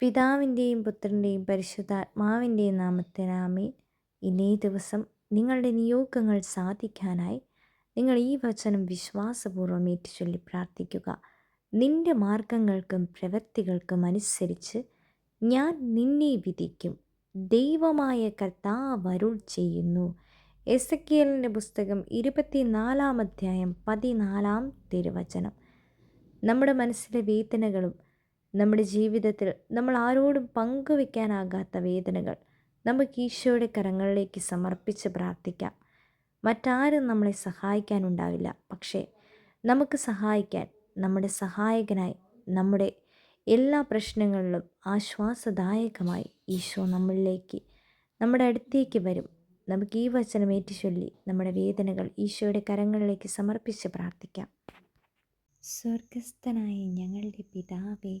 പിതാവിന്റെയും പുത്രന്റെയും പരിശുദ്ധാത്മാവിന്റെയും നാമത്തിനാമീൻ ഇന്നേ ദിവസം നിങ്ങളുടെ നിയോഗങ്ങൾ സാധിക്കാനായി നിങ്ങൾ ഈ വചനം വിശ്വാസപൂർവം ഏറ്റുചൊല്ലി പ്രാർത്ഥിക്കുക. നിന്റെ മാർഗങ്ങൾക്കും പ്രവൃത്തികൾക്കും അനുസരിച്ച് ഞാൻ നിന്നെ വിധിക്കും. ദൈവമായ കർത്താവ് അരുൾ ചെയ്യുന്നു. എസ് എ പുസ്തകം ഇരുപത്തിനാലാം അധ്യായം പതിനാലാം തിരുവചനം. നമ്മുടെ മനസ്സിലെ വേദനകളും നമ്മുടെ ജീവിതത്തിൽ നമ്മൾ ആരോടും പങ്കുവെക്കാനാകാത്ത വേദനകൾ നമുക്ക് ഈശോയുടെ കരങ്ങളിലേക്ക് സമർപ്പിച്ച് പ്രാർത്ഥിക്കാം. മറ്റാരും നമ്മളെ സഹായിക്കാനുണ്ടാവില്ല പക്ഷേ നമുക്ക് സഹായിക്കാൻ നമ്മുടെ സഹായകനായി നമ്മുടെ എല്ലാ പ്രശ്നങ്ങളിലും ആശ്വാസദായകമായി ഈശോ നമ്മളിലേക്ക് നമ്മുടെ അടുത്തേക്ക് വരും. നമുക്ക് ഈ വചനം ഏറ്റുചൊല്ലി നമ്മുടെ വേദനകൾ ഈശോയുടെ കരങ്ങളിലേക്ക് സമർപ്പിച്ച് പ്രാർത്ഥിക്കാം. സ്വർഗസ്ഥനായ ഞങ്ങളുടെ പിതാവേ